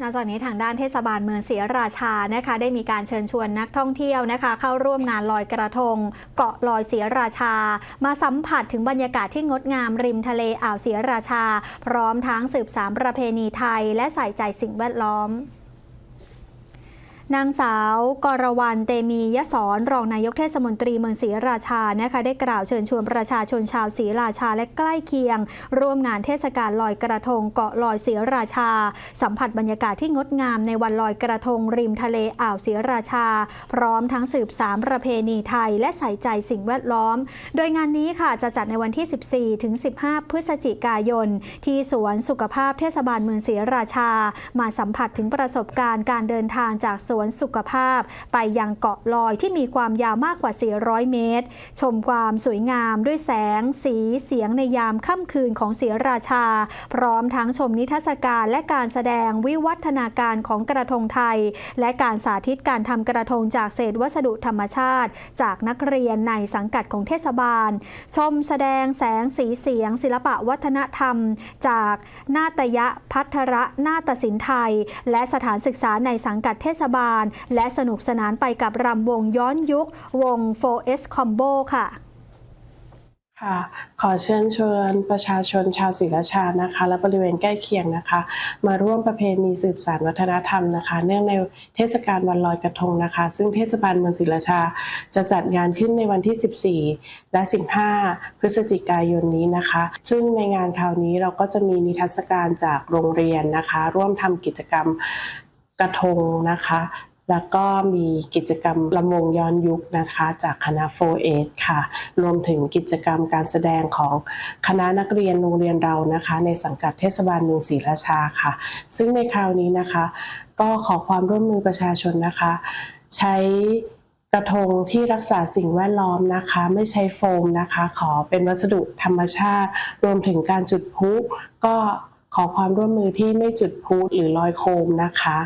นอกจากนี้ทางด้านเทศบาลเมืองศรีราชานะคะได้มีการเชิญชวนนักท่องเที่ยวนะคะ เข้าร่วมงานลอยกระทง เกาะลอยศรีราชา มาสัมผัสถึงบรรยากาศที่งดงามริมทะเลอ่าวศรีราชา พร้อมทั้งสืบสานประเพณีไทย และใส่ใจสิ่งแวดล้อม นางสาวกรวรรณเตมียศรรองนายกเทศมนตรีเมืองศรีราชานะคะได้กล่าวเชิญชวนประชาชนชาวศรีราชาและใกล้เคียง ร่วมงานเทศกาลลอยกระทงเกาะลอยศรีราชา สัมผัสบรรยากาศที่งดงามในวันลอยกระทงริมทะเลอ่าวศรีราชา พร้อมทั้งสืบสานประเพณีไทยและใส่ใจสิ่งแวดล้อม โดยงานนี้ค่ะจะจัดในวันที่ 14 ถึง 15 พฤศจิกายน ที่สวนสุขภาพเทศบาลเมืองศรีราชา มาสัมผัสถึงประสบการณ์การเดินทางจากสวนสุขภาพ ไปยังเกาะลอยที่มีความยาวมากกว่า 400 เมตร ชมความสวยงามด้วยแสง สีเสียงในยามค่ำคืนของศรีราชา พร้อมทั้งชมนิทรรศการและการแสดงวิวัฒนาการของกระทงไทย และการสาธิตการทำกระทงจากเศษวัสดุธรรมชาติ จากนักเรียนในสังกัดของเทศบาล ชมแสดงแสงสีเสียง ศิลปะวัฒนธรรม จากนาตยะพัทระนาฏศิลป์ไทย และสถานศึกษาในสังกัดเทศบาลและสนุกสนานไปกับรำวงย้อนยุควง 4S Combo ค่ะค่ะขอเชิญชวนประชาชนชาวศรีราชานะคะ และบริเวณใกล้เคียงนะคะ มาร่วมประเพณีสืบสานวัฒนธรรมนะคะ เนื่องในเทศกาลวันลอยกระทงนะคะ ซึ่งเทศบาลเมืองศรีราชาจะจัดงานขึ้นในวันที่ 14 และ 15 พฤศจิกายนนี้นะคะ ซึ่งในงานคราวนี้เราก็จะมีนิทรรศการจากโรงเรียนนะคะ ร่วมทำกิจกรรม กระทงนะคะ แล้วก็มีกิจกรรมลำวงย้อนยุคนะคะ จากคณะ 4A ค่ะ รวมถึงกิจกรรมการแสดงของคณะนักเรียนโรงเรียนเรานะคะ ในสังกัดเทศบาลเมืองศรีราชาค่ะ ซึ่งในคราวนี้นะคะ ก็ขอความร่วมมือประชาชนนะคะ ใช้กระทงที่รักษาสิ่งแวดล้อมนะคะ ไม่ใช้โฟมนะคะ ขอเป็นวัสดุธรรมชาติ รวมถึงการจุดพลุก็ขอความร่วมมือที่ไม่จุดพลุหรือลอยโคมนะคะ